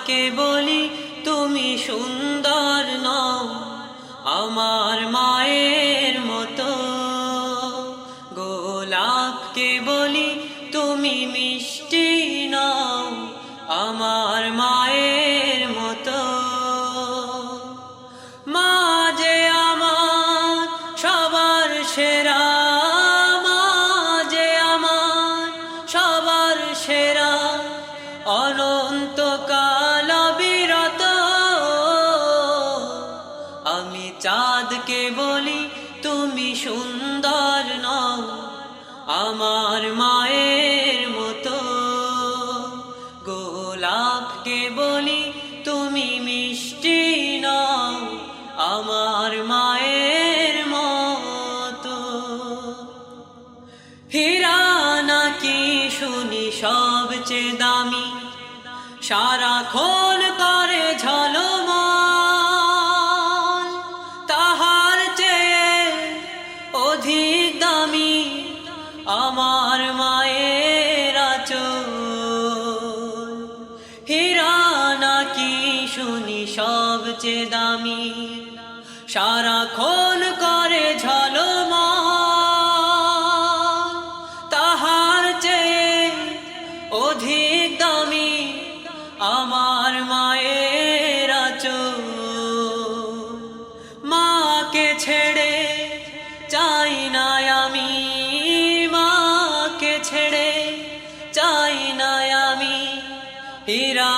চাঁদকে বলি, তুমি সুন্দর নও, আমার মায়ের মতো। গোলাপকে বলি, তুমি মিষ্টি নাও, আমার মায়ের মতো। মা যে আমার সবার সেরা সুন্দর নও, আমার মায়ের মতো। গোলাপকে বলি তুমি মিষ্টি নও, আমার মায়ের মতো। হীরা নাকি শুনি সবচেয়ে দামি? সারাক্ষণ করে আমার মায়ের আচল। হীরা নাকি শুনি সবচেয়ে দামি। সারাক্ষণ করে ঝলমল। তাহার চেয়ে অধিক দামি আমার মায়ের আচল। মাকে ছেড়ে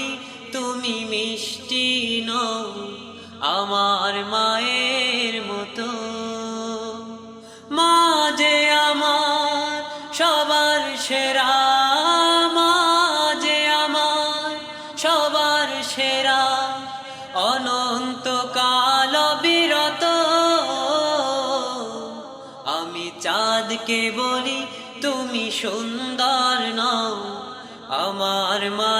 বলি তুমি মিষ্টি নও আমার মায়ের মতো। মা যে আমার সবার সেরা মা যে আমার সবার সেরা, অনন্তকাল বিরত আমি চাঁদকে বলি, তুমি সুন্দর নও আমার মায়ের